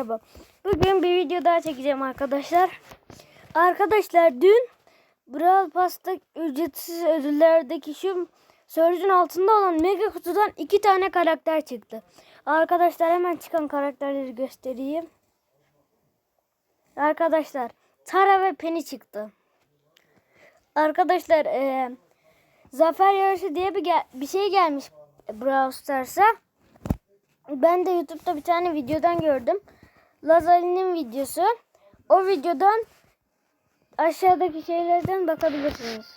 merhaba. Bugün bir video daha çekeceğim arkadaşlar. Arkadaşlar dün Brawl Pass'ta ücretsiz ödüllerdeki şu sörcün altında olan mega kutudan iki tane karakter çıktı. Arkadaşlar hemen çıkan karakterleri göstereyim. Arkadaşlar Tara ve Penny çıktı. Arkadaşlar eee Zafer Yarışı diye bir, gel- bir şey gelmiş Brawl Stars'a. Ben de YouTube'da bir tane videodan gördüm. Lazali'nin videosu. O videodan aşağıdaki şeylerden bakabilirsiniz.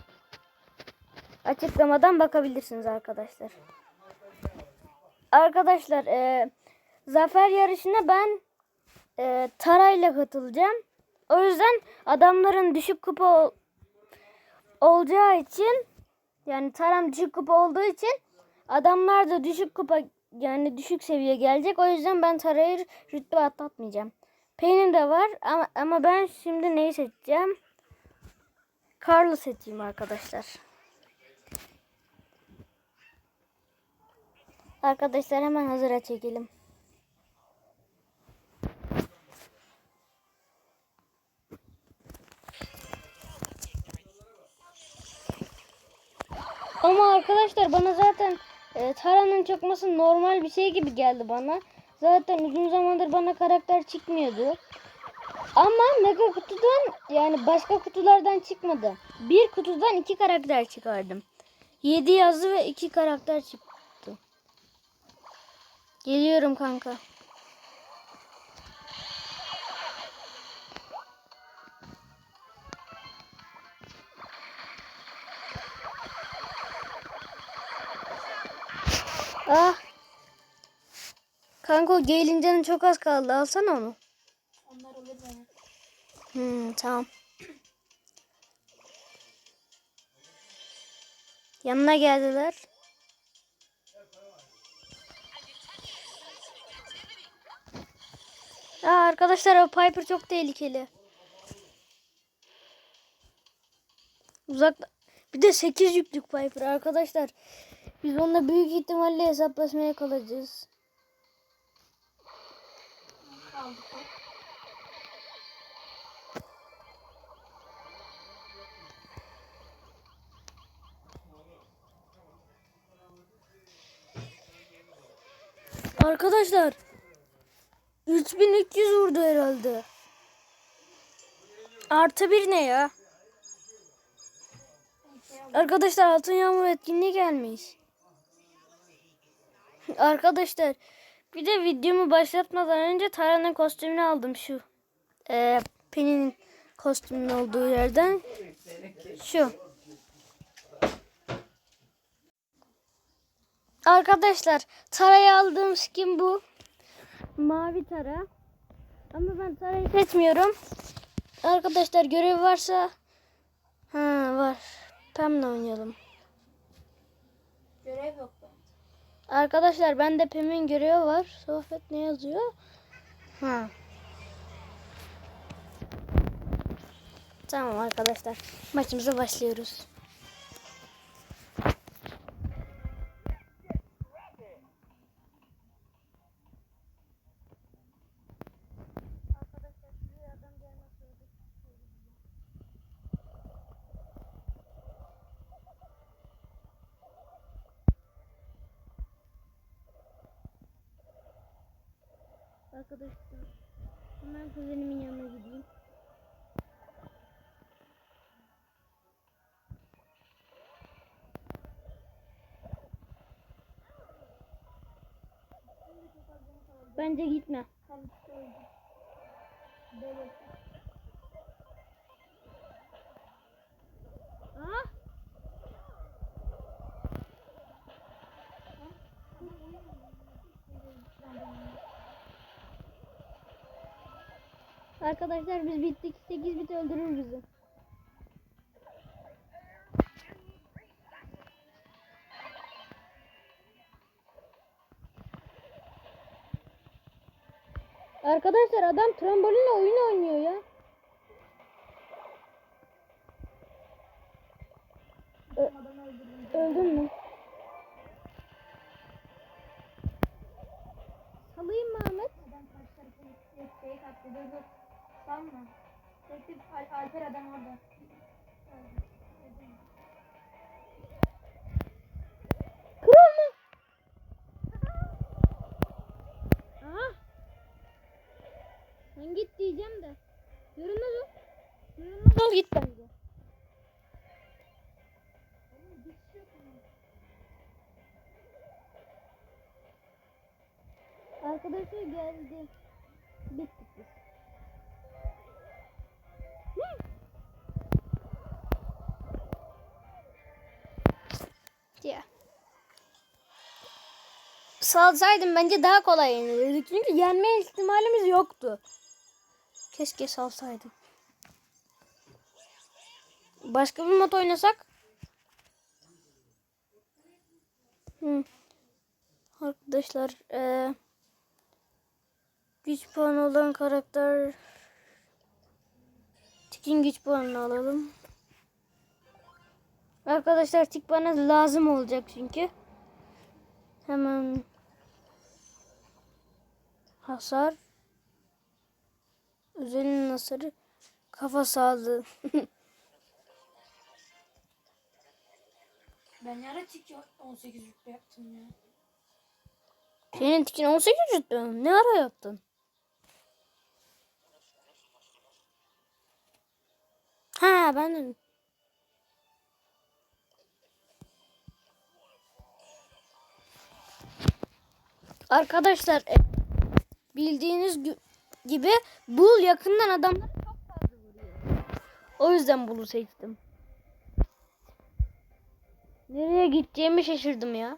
Açıklamadan bakabilirsiniz arkadaşlar. Arkadaşlar e, zafer yarışına ben e, Tara'yla katılacağım. O yüzden adamların düşük kupa ol- olacağı için yani Taram düşük kupa olduğu için adamlar da düşük kupa yani düşük seviye gelecek. O yüzden ben Tara'yı rütbe atlatmayacağım. Payne'in de var ama, ama ben şimdi neyi seçeceğim? Carl'ı seçeyim arkadaşlar. Arkadaşlar hemen hazıra çekelim. Ama arkadaşlar bana zaten e, Tara'nın çıkması normal bir şey gibi geldi bana. Zaten uzun zamandır bana karakter çıkmıyordu. Ama mega kutudan yani başka kutulardan çıkmadı. Bir kutudan iki karakter çıkardım. 7 yazdı ve iki karakter çıktı. Geliyorum kanka. Ah. Kanka o Gale'in canı çok az kaldı. Alsana onu. Onlar olur bana. Hmm, tamam. Yanına geldiler. Aa, arkadaşlar o Piper çok tehlikeli. Uzak bir de 8 yüklük Piper arkadaşlar. Biz onunla büyük ihtimalle hesaplaşmaya kalacağız. Arkadaşlar 3300 vurdu herhalde. Artı bir ne ya? Arkadaşlar altın yağmur etkinliği gelmiş. Arkadaşlar bir de videomu başlatmadan önce Tara'nın kostümünü aldım şu. Ee, Penny'nin kostümünün olduğu yerden. Şu. Arkadaşlar Tara'ya aldığım skin bu. Mavi Tara. Ama ben Tara'yı seçmiyorum. Arkadaşlar görev varsa ha var. Pam'la oynayalım. Görev yok Arkadaşlar bende Pam'in görevi var. Sohbet ne yazıyor? Ha. Tamam arkadaşlar. Maçımıza başlıyoruz. Arkadaşlar hemen kuzenimin yanına gideyim. Bence gitme. Tam öldü. Böyle. Arkadaşlar biz bittik. 8 bit öldürür bizi. Arkadaşlar adam trambolinle oyun oynuyor ya. Görünmez ol git bence. Arkadaşı geldi. Bittik biz. Ya. Salsaydım bence daha kolay yenilirdik. Çünkü yenme ihtimalimiz yoktu. Keşke salsaydım. Başka bir mod oynasak? Hı. Arkadaşlar eee güç puanı olan karakter Tik'in güç puanını alalım. Arkadaşlar tik bana lazım olacak çünkü. Hemen hasar özelin hasarı kafa sağlığı. Ben yara tik 18 rütbe yaptım ya. Senin tikin 18 rütbe mi? Ne ara yaptın? Ha ben. Arkadaşlar e, bildiğiniz gibi bul yakından adamları çok fazla vuruyor. O yüzden bulu seçtim. Nereye gideceğimi şaşırdım ya.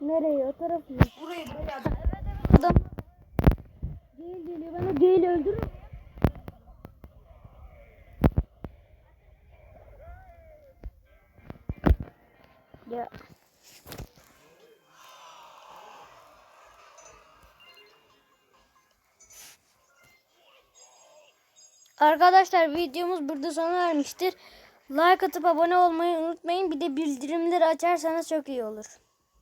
Nereye? O taraf mı? Buraya adam. Evet evet adam. Gale geliyor. Ben o Gale'i öldürürüm. Ya. Arkadaşlar videomuz burada sona ermiştir. Like atıp abone olmayı unutmayın. Bir de bildirimleri açarsanız çok iyi olur.